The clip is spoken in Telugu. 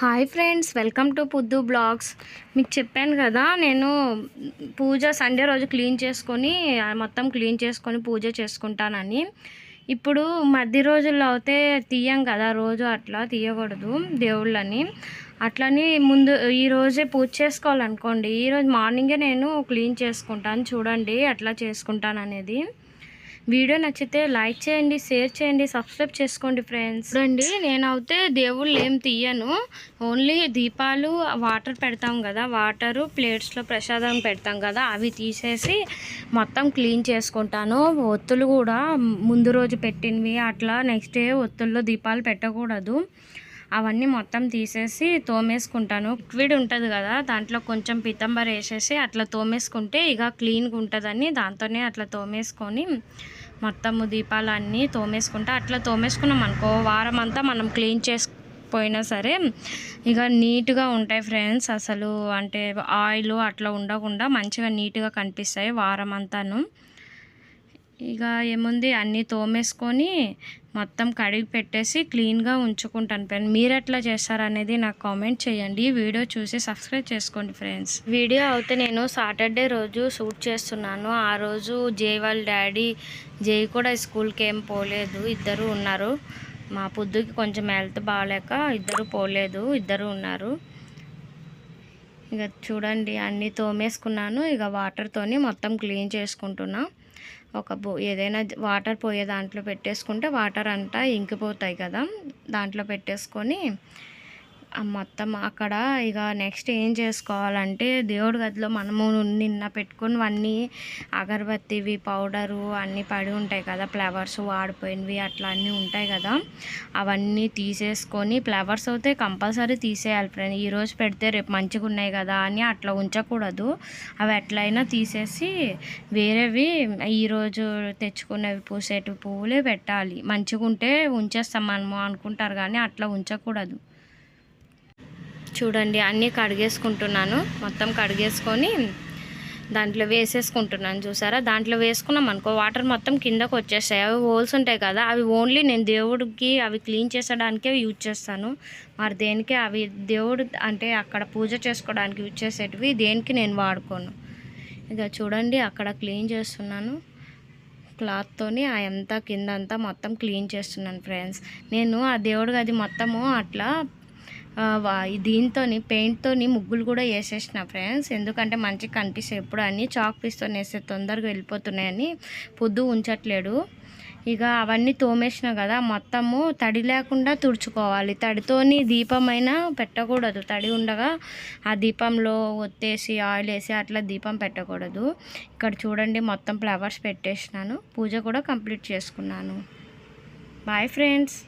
Hi friends welcome to Puddu blogs మీకు చెప్పాను కదా నేను పూజ సండే రోజు క్లీన్ చేసుకొని మొత్తం క్లీన్ చేసుకొని పూజ చేసుకుంటానని. ఇప్పుడు మధ్య రోజుల్లో అయితే తీయం కదా రోజు అట్లా తీయకూడదు దేవుళ్ళని. అట్లని ముందు ఈరోజే పూజ చేసుకోవాలనుకోండి ఈరోజు మార్నింగే నేను క్లీన్ చేసుకుంటాను చూడండి అట్లా చేసుకుంటాను అనేది వీడియో నచ్చితే లైక్ చేయండి షేర్ చేయండి సబ్స్క్రైబ్ చేసుకోండి ఫ్రెండ్స్. చూడండి నేనైతే దేవుళ్ళు ఏం తీయను. ఓన్లీ దీపాలు వాటర్ పెడతాం కదా వాటరు ప్లేట్స్లో ప్రసాదం పెడతాం కదా అవి తీసేసి మొత్తం క్లీన్ చేసుకుంటాను. ఒత్తులు కూడా ముందు రోజు పెట్టినవి అట్లా నెక్స్ట్ డే ఒత్తుల్లో దీపాలు పెట్టకూడదు. అవన్నీ మొత్తం తీసేసి తోమేసుకుంటాను. లిక్విడ్ ఉంటుంది కదా దాంట్లో కొంచెం పితంబర్ వేసేసి అట్లా తోమేసుకుంటే ఇక క్లీన్గా ఉంటుందని దాంతోనే అట్లా తోమేసుకొని మొత్తము దీపాలు అన్నీ తోమేసుకుంటా అట్లా తోమేసుకున్నాం అనుకో వారం అంతా మనం క్లీన్ చేసుకుపోయినా సరే ఇక నీట్గా ఉంటాయి ఫ్రెండ్స్. అసలు అంటే ఆయిల్ అట్లా ఉండకుండా మంచిగా నీట్గా కనిపిస్తాయి వారం అంతాను ఇక ఏముంది అన్నీ తోమేసుకొని మొత్తం కడిగి పెట్టేసి క్లీన్గా ఉంచుకుంటాను ఫ్రెండ్. మీరు ఎట్లా చేస్తారనేది నాకు కామెంట్ చేయండి. వీడియో చూసి సబ్స్క్రైబ్ చేసుకోండి ఫ్రెండ్స్. వీడియో అయితే నేను సాటర్డే రోజు షూట్ చేస్తున్నాను. ఆ రోజు జై వాళ్ళ డాడీ జై కూడా స్కూల్కి ఏం పోలేదు. ఇద్దరు ఉన్నారు. మా పొద్దుకి కొంచెం హెల్త్ బాగాలేక ఇద్దరు పోలేదు. ఇద్దరు ఉన్నారు. ఇక చూడండి అన్నీ తోమేసుకున్నాను. ఇక వాటర్తోని మొత్తం క్లీన్ చేసుకుంటున్నాను ఒక బో ఏదైనా వాటర్ పోయే దాంట్లో పెట్టేసుకుంటే వాటర్ అంతా ఇంకిపోతాయి కదా. దాంట్లో పెట్టేసుకొని మొత్తం అక్కడ ఇక నెక్స్ట్ ఏం చేసుకోవాలంటే దేవుడి గదిలో మనము నిన్న పెట్టుకున్నవన్నీ అగరబత్తివి పౌడరు అన్నీ పడి ఉంటాయి కదా. ఫ్లవర్స్ వాడిపోయినవి అట్లా అన్నీ ఉంటాయి కదా. అవన్నీ తీసేసుకొని ఫ్లవర్స్ అయితే కంపల్సరీ తీసేయాలి ఫ్రెండ్ ఈరోజు పెడితే రేపు మంచిగా ఉన్నాయి కదా అని అట్లా ఉంచకూడదు. అవి ఎట్లయినా తీసేసి వేరేవి ఈరోజు తెచ్చుకున్నవి పూసేటి పువ్వులే పెట్టాలి. మంచిగా ఉంటే ఉంచేస్తాం మనము అనుకుంటారు కానీ అట్లా ఉంచకూడదు. చూడండి అన్నీ కడిగేసుకుంటున్నాను. మొత్తం కడిగేసుకొని దాంట్లో వేసేసుకుంటున్నాను చూసారా? దాంట్లో వేసుకున్నాం అనుకో వాటర్ మొత్తం కిందకు వచ్చేస్తాయి. అవి హోల్స్ ఉంటాయి కదా అవి ఓన్లీ నేను దేవుడికి అవి క్లీన్ చేసడానికే యూజ్ చేస్తాను. మరి దేనికి అవి దేవుడు అంటే అక్కడ పూజ చేసుకోవడానికి యూజ్ చేసేటివి దేనికి నేను వాడుకోను. ఇక చూడండి అక్కడ క్లీన్ చేస్తున్నాను. క్లాత్తోని అంతా కింద అంతా మొత్తం క్లీన్ చేస్తున్నాను ఫ్రెండ్స్. నేను ఆ దేవుడికి అది మొత్తము అట్లా దీంతో పెయింట్తోని ముగ్గులు కూడా వేసేసిన ఫ్రెండ్స్. ఎందుకంటే మంచిగా కనిపిస్తాయి ఎప్పుడు అని చాక్ పీస్తో వేస్తే తొందరగా వెళ్ళిపోతున్నాయని పొద్దు ఉంచట్లేడు. ఇక అవన్నీ తోమేసిన కదా మొత్తము తడి లేకుండా తుడుచుకోవాలి. తడితోని దీపమైనా పెట్టకూడదు. తడి ఉండగా ఆ దీపంలో ఒత్తేసి ఆయిల్ వేసి అట్లా దీపం పెట్టకూడదు. ఇక్కడ చూడండి మొత్తం ఫ్లవర్స్ పెట్టేసినాను. పూజ కూడా కంప్లీట్ చేసుకున్నాను. Bye friends.